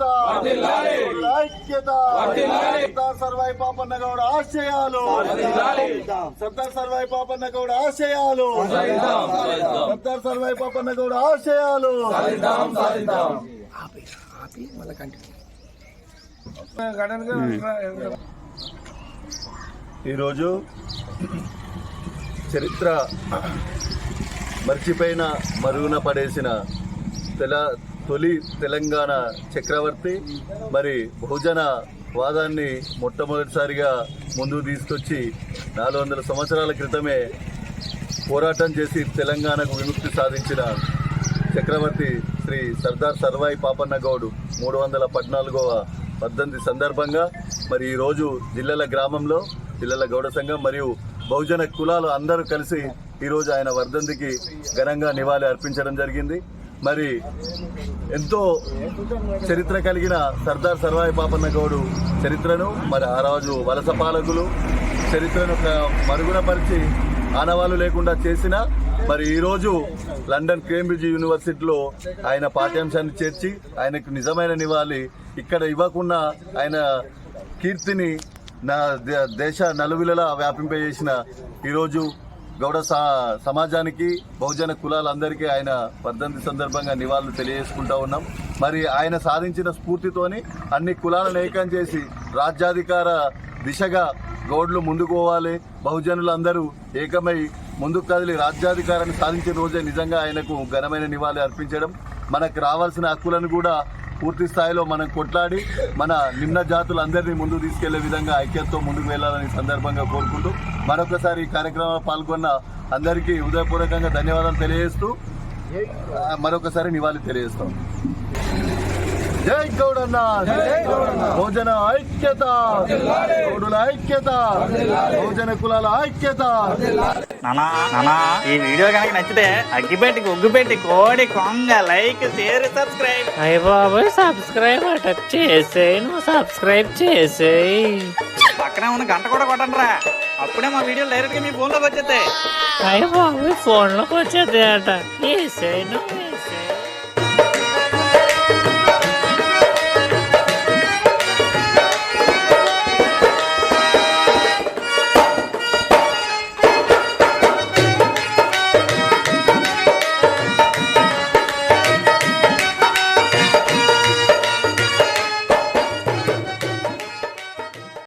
ఐక్యత. ఐక్యత. సర్దార్ సర్వాయి పాపన్న గౌడ ఆశయాలు సర్దార్ సర్వాయి పాపన్న గౌడ ఆశయాలు సర్దార్ సర్వాయి పాపన్న గౌడ ఆశయాలు ఈరోజు చరిత్ర మర్చిపోయిన మరుగున పడేసిన తెల తొలి తెలంగాణ చక్రవర్తి. మరి బహుజన వాదాన్ని మొట్టమొదటిసారిగా ముందుకు తీసుకొచ్చి నాలుగు వందల సంవత్సరాల క్రితమే పోరాటం చేసి తెలంగాణకు విముక్తి సాధించిన చక్రవర్తి శ్రీ సర్దార్ సర్వాయి పాపన్న గౌడు మూడు వందల పద్నాలుగవ పద్దెనిమిది సందర్భంగా మరి ఈరోజు జిల్లల గ్రామంలో జిల్లల గౌడ సంఘం మరియు బహుజన కులాలు అందరూ కలిసి ఈరోజు ఆయన వర్ధంతికి ఘనంగా నివాళి అర్పించడం జరిగింది. మరి ఎంతో చరిత్ర కలిగిన సర్దార్ సర్వాయి పాపన్న గౌడు చరిత్రను మరి ఆ రోజు వలస పాలకులు చరిత్రను మరుగునపరిచి ఆనవాళ్ళు లేకుండా చేసిన మరి ఈరోజు లండన్ కేంబ్రిడ్జ్ యూనివర్సిటీలో ఆయన పాఠ్యాంశాన్ని చేర్చి ఆయనకు నిజమైన నివాళి ఇక్కడ ఇవ్వకుండా ఆయన కీర్తిని నా దేశ నలువిలలా వ్యాపింపజేసిన ఈరోజు గౌడ సమాజానికి బహుజన కులాలందరికీ ఆయన వర్ధంతి సందర్భంగా నివాళులు తెలియజేసుకుంటా ఉన్నాం. మరి ఆయన సాధించిన స్ఫూర్తితోని అన్ని కులాలను ఏకం చేసి రాజ్యాధికార దిశగా గౌడ్లు ముందుకు పోవాలి. బహుజనులందరూ ఏకమై ముందుకు కదిలి రాజ్యాధికారాన్ని సాధించిన రోజే నిజంగా ఆయనకు ఘనమైన నివాళి అర్పించడం. మనకు రావాల్సిన హక్కులను కూడా పూర్తి స్థాయిలో మనం కొట్లాడి మన నిమ్న జాతులందరినీ ముందుకు తీసుకెళ్ళే విధంగా ఐక్యతతో ముందుకు వెళ్ళాలని సందర్భంగా కోరుకుంటూ మరొకసారి ఈ కార్యక్రమంలో పాల్గొన్న అందరికీ హృదయపూర్వకంగా ధన్యవాదాలు తెలియజేస్తూ మరొకసారి నివాళి తెలియజేస్తాం. జై గౌడన్న! భోజన ఐక్యత! గౌడుల ఐక్యత! భోజన కులాల ఐక్యత! నానా నానా ఈ వీడియో కనుక నచ్చితే అగ్గిపెట్టి గుగ్గిపెట్టి కోడి కొంగ లైక్ షేర్ సబ్స్క్రైబ్. అయ్య బాబోయ్ సబ్స్క్రైబ్ అట చేసేయి నువ్వు సబ్స్క్రైబ్ చేసేయి. పక్కనే ఉన్న గంట కూడా కొట్టండి రా అప్పుడే మా వీడియో డైరెక్ట్గా మీ ఫోన్లోకి వచ్చేస్తాయి అయ్య బాబోయ్ ఫోన్లోకి వచ్చేది అట.